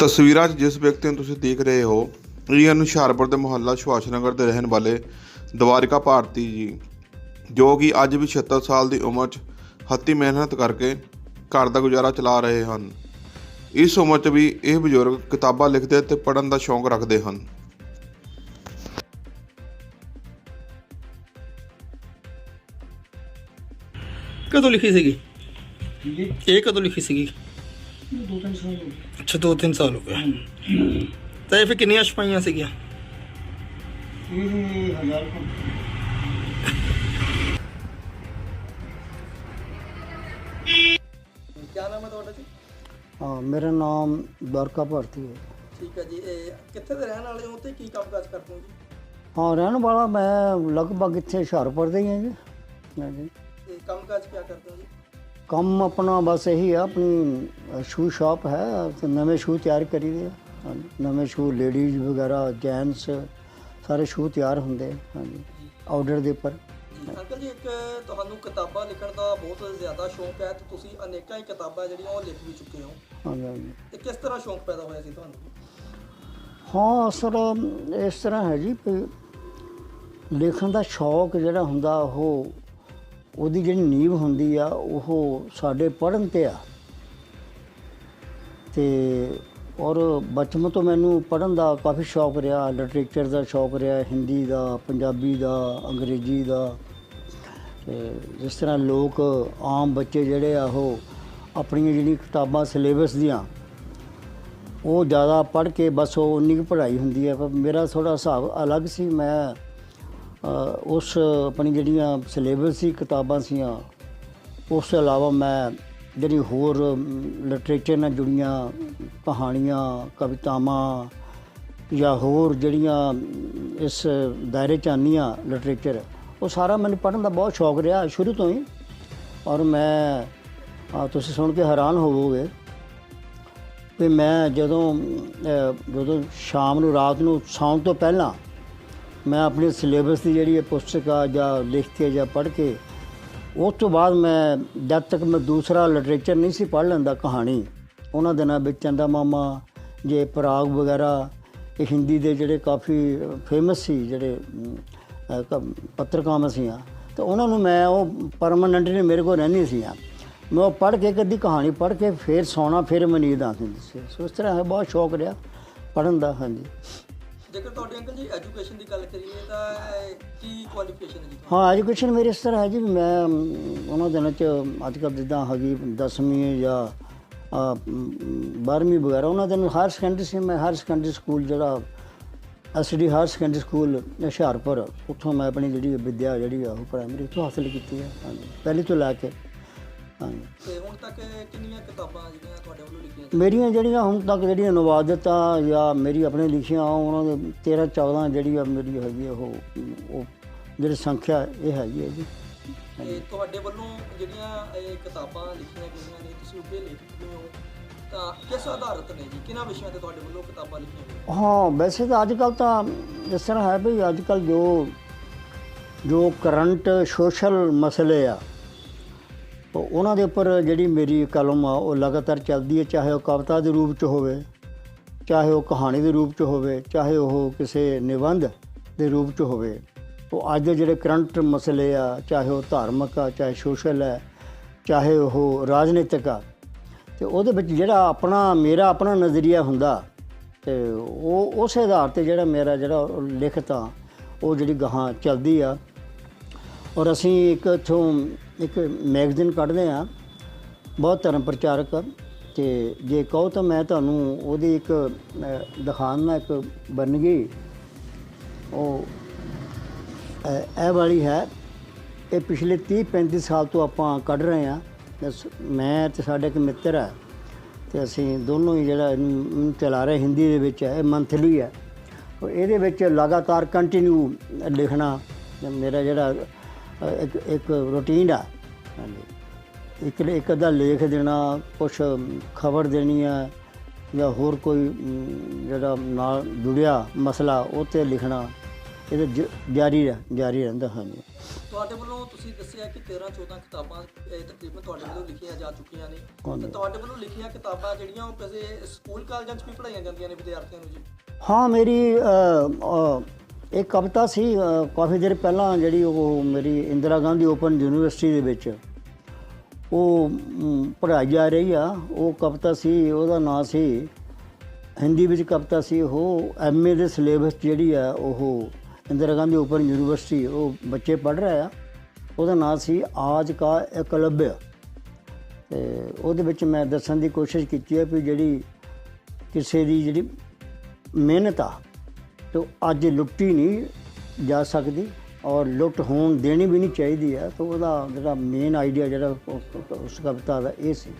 ਤਸਵੀਰਾਂ 'ਚ ਜਿਸ ਵਿਅਕਤੀ ਨੂੰ ਤੁਸੀਂ ਦੇਖ ਰਹੇ ਹੋ ਇਹ ਹਨ ਹੁਸ਼ਿਆਰਪੁਰ ਦੇ ਮੁਹੱਲਾ ਸੁਭਾਸ਼ ਨਗਰ ਦੇ ਰਹਿਣ ਵਾਲੇ ਦਵਾਰਿਕਾ ਭਾਰਤੀ ਜੀ ਜੋ ਕਿ ਅੱਜ ਵੀ 76 ਸਾਲ ਦੀ ਉਮਰ 'ਚ ਹੱਤੀ ਮਿਹਨਤ ਕਰਕੇ ਘਰ ਦਾ ਗੁਜ਼ਾਰਾ ਚਲਾ ਰਹੇ ਹਨ। ਇਸ ਉਮਰ 'ਚ ਵੀ ਇਹ ਬਜ਼ੁਰਗ ਕਿਤਾਬਾਂ ਲਿਖਦੇ ਤੇ ਪੜ੍ਹਨ ਦਾ ਸ਼ੌਂਕ ਰੱਖਦੇ ਹਨ। ਕਦੋਂ ਲਿਖੀ ਸੀਗੀ? ਜੀ? ਇਹ ਕਦੋਂ ਲਿਖੀ ਸੀਗੀ? ਦੋ ਤਿੰਨ ਸਾਲ ਹੋ ਗਏ। ਅੱਛਾ ਦੋ ਤਿੰਨ ਸਾਲ ਹੋ ਗਏ। ਤਾਂ ਇਹ ਫਿਰ ਕਿੰਨੀਆਂ ਛਪਾਈਆਂ ਸੀਗੀਆਂ? ਇਹ ਹਜ਼ਾਰ ਕੁ। ਕੀ ਨਾਮ ਹੈ ਤੁਹਾਡਾ ਜੀ? ਹਾਂ ਮੇਰਾ ਨਾਮ ਦਰਕਾ ਭਾਰਤੀ ਹੈ। ਠੀਕ ਹੈ ਜੀ ਇਹ ਕਿੱਥੇ ਦੇ ਰਹਿਣ ਵਾਲੇ ਹੋ ਤੇ ਕੀ ਕੰਮ ਕਾਜ ਕਰਦੇ ਹੋ ਜੀ? ਹਾਂ ਰਹਿਣ ਵਾਲਾ ਮੈਂ ਲਗਭਗ ਇੱਥੇ ਹੁਸ਼ਿਆਰਪੁਰ ਦਾ ਹੀ ਹਾਂ ਜੀ। ਹਾਂਜੀ ਤੇ ਕੰਮ ਕਾਜ ਕੀ ਕਰਦੇ ਹੋ ਜੀ? ਕੰਮ ਆਪਣਾ ਬਸ ਇਹੀ ਆ ਆਪਣੀ ਸ਼ੂ ਸ਼ਾਪ ਹੈ ਤੇ ਨਵੇਂ ਸ਼ੂ ਤਿਆਰ ਕਰੀਦੇ ਆ। ਨਵੇਂ ਸ਼ੂ ਲੇਡੀਜ਼ ਵਗੈਰਾ ਜੈਂਟਸ ਸਾਰੇ ਸ਼ੂ ਤਿਆਰ ਹੁੰਦੇ ਹਾਂਜੀ ਆਰਡਰ ਦੇ ਉੱਪਰ। ਅੰਕਲ ਜੀ ਇੱਕ ਤੁਹਾਨੂੰ ਕਿਤਾਬਾਂ ਲਿਖਣ ਦਾ ਬਹੁਤ ਜ਼ਿਆਦਾ ਸ਼ੌਂਕ ਹੈ ਤੇ ਤੁਸੀਂ ਅਨੇਕਾਂ ਹੀ ਕਿਤਾਬਾਂ ਜਿਹੜੀਆਂ ਉਹ ਲਿਖ ਵੀ ਚੁੱਕੇ ਹੋ। ਹਾਂਜੀ ਹਾਂਜੀ। ਤੇ ਕਿਸ ਤਰ੍ਹਾਂ ਸ਼ੌਂਕ ਪੈਦਾ ਹੋਇਆ ਸੀ ਤੁਹਾਨੂੰ? ਹਾਂ ਅਸਲ ਇਸ ਤਰ੍ਹਾਂ ਹੈ ਜੀ ਲਿਖਣ ਦਾ ਸ਼ੌਕ ਜਿਹੜਾ ਹੁੰਦਾ ਉਹ ਉਹਦੀ ਜਿਹੜੀ ਨੀਂਵ ਹੁੰਦੀ ਆ, ਉਹ ਸਾਡੇ ਪੜ੍ਹਨ ਤੇ ਆ। ਤੇ ਔਰ ਬਚਪਨ ਤੋਂ ਮੈਨੂੰ ਪੜ੍ਹਨ ਦਾ ਕਾਫੀ ਸ਼ੌਕ ਰਿਹਾ ਲਿਟਰੇਚਰ ਦਾ ਸ਼ੌਕ ਰਿਹਾ, ਹਿੰਦੀ ਦਾ, ਪੰਜਾਬੀ ਦਾ, ਅੰਗਰੇਜ਼ੀ ਦਾ। ਤੇ ਜਿਸ ਤਰ੍ਹਾਂ ਲੋਕ ਆਮ ਬੱਚੇ ਜਿਹੜੇ ਆ, ਉਹ ਆਪਣੀਆਂ ਜਿਹੜੀਆਂ ਕਿਤਾਬਾਂ ਸਿਲੇਬਸ ਦੀਆਂ, ਉਹ ਜ਼ਿਆਦਾ ਪੜ੍ਹ ਕੇ ਬਸ ਉਹ ਉਨੀ ਕੁ ਪੜ੍ਹਾਈ ਹੁੰਦੀ ਹੈ ਪਰ ਮੇਰਾ ਥੋੜਾ ਹਿਸਾਬ ਅਲੱਗ ਸੀ। ਮੈਂ ਉਸ ਆਪਣੀ ਜਿਹੜੀਆਂ ਸਿਲੇਬਸ ਸੀ, ਕਿਤਾਬਾਂ ਸੀਆਂ, ਉਸ ਤੋਂ ਇਲਾਵਾ ਮੈਂ ਜਿਹੜੀ ਹੋਰ ਲਿਟਰੇਚਰ ਨਾਲ ਜੁੜੀਆਂ ਕਹਾਣੀਆਂ, ਕਵਿਤਾਵਾਂ ਜਾਂ ਹੋਰ ਜਿਹੜੀਆਂ ਇਸ ਦਾਇਰੇ ਚ ਆਉਂਦੀਆਂ ਲਿਟਰੇਚਰ ਉਹ ਸਾਰਾ ਮੈਨੂੰ ਪੜ੍ਹਨ ਦਾ ਬਹੁਤ ਸ਼ੌਕ ਰਿਹਾ ਸ਼ੁਰੂ ਤੋਂ ਹੀ। ਔਰ ਮੈਂ ਤੁਸੀਂ ਸੁਣ ਕੇ ਹੈਰਾਨ ਹੋਵੋਗੇ ਵੀ ਮੈਂ ਜਦੋਂ ਜਦੋਂ ਸ਼ਾਮ ਨੂੰ ਰਾਤ ਨੂੰ ਸੌਣ ਤੋਂ ਪਹਿਲਾਂ ਮੈਂ ਆਪਣੇ ਸਿਲੇਬਸ ਦੀ ਜਿਹੜੀ ਇਹ ਪੁਸਤਕ ਆ ਜਾਂ ਲਿਖ ਕੇ ਜਾਂ ਪੜ੍ਹ ਕੇ ਉਸ ਤੋਂ ਬਾਅਦ ਮੈਂ ਜਦ ਤੱਕ ਮੈਂ ਦੂਸਰਾ ਲਿਟਰੇਚਰ ਨਹੀਂ ਸੀ ਪੜ੍ਹ ਲੈਂਦਾ ਕਹਾਣੀ ਉਹਨਾਂ ਦਿਨਾਂ ਵਿੱਚ ਚੰਦਾ ਮਾਮਾ ਜੇ ਪਰਾਗ ਵਗੈਰਾ ਇਹ ਹਿੰਦੀ ਦੇ ਜਿਹੜੇ ਕਾਫੀ ਫੇਮਸ ਸੀ ਜਿਹੜੇ ਅਮ, ਸੀ ਕ- ਤੇ ਉਹਨਾਂ ਨੂੰ ਮੈਂ ਉਹ ਪਰਮਾਨੈਂਟਲੀ ਮੇਰੇ ਕੋਲ ਰਹਿੰਦੀ ਸੀਆਂ ਮੈਂ ਉਹ ਪੜ੍ਹ ਕੇ ਕਦੀ ਕਹਾਣੀ ਪੜ੍ਹ ਕੇ ਫੇਰ ਸੌਣਾ ਫਿਰ ਮੈਨੂੰ ਨੀਂਦ ਆਉਂਦੀ ਸੀ ਸੋ ਇਸ ਤਰ੍ਹਾਂ ਹੈ ਬਹੁਤ ਸ਼ੌਕ ਰਿਹਾ ਪੜ੍ਹਨ ਦਾ ਹਾਂਜੀ। ਜੇਕਰ ਤੁਹਾਡੇ ਅੰਕਲ ਜੀ ਐਜੂਕੇਸ਼ਨ ਦੀ ਗੱਲ ਕਰੀਏ ਤਾਂ ਕੀ ਕੁਆਲੀਫਿਕੇਸ਼ਨ ਹੈ ਜੀ ਹਾਂ, ਐਜੂਕੇਸ਼ਨ ਮੇਰੀ ਇਸ ਤਰ੍ਹਾਂ ਹੈ ਜੀ ਵੀ ਮੈਂ ਉਹਨਾਂ ਦਿਨਾਂ ਚ ਅੱਜ ਕੱਲ੍ਹ ਜਿੱਦਾਂ ਹੈਗੀ 10ਵੀਂ ਜਾਂ 12ਵੀਂ ਵਗੈਰਾ, ਉਹਨਾਂ ਦਿਨ ਹਾਇਰ ਸੈਕੰਡਰੀ ਸੀ, ਮੈਂ ਹਾਇਰ ਸੈਕੰਡਰੀ ਸਕੂਲ ਜਿਹੜਾ, SD higher secondary school Hoshiarpur, ਉੱਥੋਂ ਮੈਂ ਆਪਣੀ ਜਿਹੜੀ ਵਿੱਦਿਆ ਜਿਹੜੀ ਆ ਉਹ ਪ੍ਰਾਇਮਰੀ ਤੋਂ ਹਾਸਲ ਕੀਤੀ ਹੈ। ਪਹਿਲੀ ਤੋਂ ਲੈ ਕੇ ਤੇ ਹੁਣ ਤੱਕ ਕਿੰਨੀਆਂ ਕਿਤਾਬਾਂ ਜਿਹੜੀਆਂ ਤੁਹਾਡੇ ਵੱਲੋਂ ਲਿਖੀਆਂ ਮੇਰੀਆਂ ਜਿਹੜੀਆਂ ਹੁਣ ਤੱਕ ਜਿਹੜੀਆਂ ਅਨੁਵਾਦਤਾਂ ਜਾਂ ਮੇਰੀ ਆਪਣੇ ਲਿਖੀਆਂ ਉਹਨਾਂ ਦੇ 13 14 ਜਿਹੜੀ ਆ ਮੇਰੀ ਹੈਗੀ ਆ ਉਹ ਉਹ ਜਿਹੜੀ ਸੰਖਿਆ ਇਹ ਹੈਗੀ ਹੈ ਜੀ। ਤੇ ਤੁਹਾਡੇ ਵੱਲੋਂ ਜਿਹੜੀਆਂ ਇਹ ਕਿਤਾਬਾਂ ਲਿਖੀਆਂ ਗਈਆਂ ਨੇ ਤੁਸੀਂ ਉੱਗੇ ਲਿਖਦੇ ਹੋ। ਤਾਂ ਕਿਸ ਆਧਾਰਤ ਨੇ ਜੀ? ਕਿਹਨਾਂ ਵਿਸ਼ਿਆਂ ਤੇ ਤੁਹਾਡੇ ਵੱਲੋਂ ਕਿਤਾਬਾਂ ਲਿਖੀਆਂ ਗਈਆਂ? ਹਾਂ ਵੈਸੇ ਤਾਂ ਅੱਜ ਕੱਲ ਤਾਂ ਇਸ ਤਰ੍ਹਾਂ ਹੈ ਵੀ ਅੱਜ ਕੱਲ ਜੋ ਜੋ ਕਰੰਟ ਸੋਸ਼ਲ ਮਸਲੇ ਆ ਉਹਨਾਂ ਦੇ ਉੱਪਰ ਜਿਹੜੀ ਮੇਰੀ ਕਲਮ ਆ, ਉਹ ਲਗਾਤਾਰ ਚੱਲਦੀ ਹੈ, ਚਾਹੇ ਉਹ ਕਵਿਤਾ ਦੇ ਰੂਪ ਚ ਹੋਵੇ, ਚਾਹੇ ਉਹ ਕਹਾਣੀ ਦੇ ਰੂਪ ਚ ਹੋਵੇ, ਚਾਹੇ ਉਹ ਕਿਸੇ ਨਿਬੰਧ ਦੇ ਰੂਪ ਚ ਹੋਵੇ। ਉਹ ਅੱਜ ਦੇ ਜਿਹੜੇ ਕਰੰਟ ਮਸਲੇ ਆ, ਚਾਹੇ ਉਹ ਧਾਰਮਿਕ ਆ, ਚਾਹੇ ਸੋਸ਼ਲ ਹੈ ਚਾਹੇ ਉਹ ਰਾਜਨੀਤਿਕ ਆ, ਤੇ ਉਹਦੇ ਵਿੱਚ ਜਿਹੜਾ ਆਪਣਾ, ਮੇਰਾ ਆਪਣਾ ਨਜ਼ਰੀਆ ਹੁੰਦਾ, ਤੇ ਉਹ ਉਸ ਆਧਾਰ ਤੇ ਜਿਹੜਾ ਮੇਰਾ ਜਿਹੜਾ ਉਹ ਲਿਖਤ ਆ, ਉਹ ਜਿਹੜੀ ਗਾਹਾਂ ਚੱਲਦੀ ਆ। ਔਰ ਅਸੀਂ ਇੱਕ ਇੱਥੋਂ ਇੱਕ ਮੈਗਜ਼ੀਨ ਕੱਢਦੇ ਆ ਬਹੁਤ ਧਰਮ ਪ੍ਰਚਾਰਕ ਆ ਤੇ ਜੇ ਕਹੋ ਤਾਂ ਮੈਂ ਤੁਹਾਨੂੰ ਉਹਦੀ ਇੱਕ ਅਹ, ਇੱਕ ਬਣ ਗਈ ਉਹ ਇਹ ਵਾਲੀ ਹੈ। ਇਹ ਪਿਛਲੇ 30 35 ਸਾਲ ਤੋਂ ਆਪਾਂ ਕੱਢ ਰਹੇ ਆ ਮੈਂ ਤੇ ਸਾਡੇ ਇੱਕ ਮਿੱਤਰ ਹੈ ਤੇ ਅਸੀਂ ਦੋਨੋਂ ਹੀ ਜਿਹੜਾ ਚਲਾ ਰਹੇ ਹਿੰਦੀ ਦੇ ਵਿੱਚ ਹੈ। ਇਹ ਮੰਥਲੀ ਹੈ। ਇਹਦੇ ਵਿੱਚ ਲਗਾਤਾਰ ਕੰਟੀਨਿਊ ਲਿਖਣਾ। ਮੇਰਾ ਜਿਹੜਾ ਇੱਕ ਇੱਕ ਰੂਟੀਨ ਆ। ਹਾਂਜੀ। ਇੱਕ ਇੱਕ ਅੱਧਾ ਲੇਖ ਦੇਣਾ ਕੁਛ ਖਬਰ ਦੇਣੀ ਆ ਜਾਂ ਹੋਰ ਕੋਈ ਜਿਹੜਾ ਨਾਲ ਜੁੜਿਆ ਮਸਲਾ ਉਹ ਤੇ ਲਿਖਣਾ। ਇਹਦਾ ਜ- ਜਾਰੀ ਰਹਿ- ਜਾਰੀ ਰਹਿੰਦਾ ਹਾਂਜੀ। ਤੁਹਾਡੇ ਵੱਲੋਂ ਤੁਸੀਂ ਦੱਸਿਆ ਕਿ 13 14 ਕਿਤਾਬਾਂ ਇਹ ਤਕਰੀਬਨ ਤੁਹਾਡੇ ਵੱਲੋਂ ਲਿਖੀਆਂ ਜਾ ਚੁੱਕੀਆਂ ਨੇ। ਤੇ ਤੁਹਾਡੇ ਵੱਲੋਂ ਲਿਖੀਆਂ ਕਿਤਾਬਾਂ ਜਿਹੜੀਆਂ ਉਹ ਕਿਸੇ ਸਕੂਲ ਕਾਲਜਾਂ 'ਚ ਵੀ ਪੜ੍ਹਾਈਆਂ ਜਾਂਦੀਆਂ ਨੇ ਵਿਦਿਆਰਥੀਆਂ ਨੂੰ ਜੀ? ਹਾਂ ਮੇਰੀ ਇਹ ਕਵਿਤਾ ਸੀ ਕਾਫੀ ਦੇਰ ਪਹਿਲਾਂ ਜਿਹੜੀ ਉਹ ਮੇਰੀ ਇੰਦਰਾ ਗਾਂਧੀ ਓਪਨ ਯੂਨੀਵਰਸਿਟੀ ਦੇ ਵਿੱਚ ਉਹ ਮ, ਪੜ੍ਹਾਈ ਜਾ ਰਹੀ ਆ। ਉਹ ਕਵਿਤਾ ਸੀ ਉਹਦਾ ਨਾਂ ਸੀ ਹਿੰਦੀ ਵਿੱਚ ਕਵਿਤਾ ਸੀ ਉਹ ਐਮਏ ਦੇ ਸਿਲੇਬਸ ਜਿਹੜੀ ਆ ਉਹ ਇੰਦਰਾ ਗਾਂਧੀ ਓਪਨ ਯੂਨੀਵਰਸਿਟੀ ਉਹ ਬੱਚੇ ਪੜ੍ਹ ਰਹੇ ਆ। ਉਹਦਾ ਨਾਂ ਸੀ ਆਜ ਕਾ ਇਕਲਵਯ। ਤੇ ਉਹਦੇ ਵਿੱਚ ਮੈਂ ਦੱਸਣ ਦੀ ਕੋਸ਼ਿਸ਼ ਕੀਤੀ ਹੈ ਵੀ ਜਿਹੜੀ ਕਿਸੇ ਦੀ ਜਿਹੜੀ ਮਿਹਨਤ ਆ ਤੇ ਅੱਜ ਲੁੱਟੀ ਨਹੀਂ ਜਾ ਸਕਦੀ ਔਰ ਲੁੱਟ ਹੋਣ ਦੇਣੀ ਵੀ ਨਹੀਂ ਚਾਹੀਦੀ ਹੈ ਤਾਂ ਉਹਦਾ ਜਿਹੜਾ ਮੇਨ ਆਈਡੀਆ ਜਿਹੜਾ ਉਸ ਕਵਿਤਾ ਦਾ ਇਹ ਸੀ।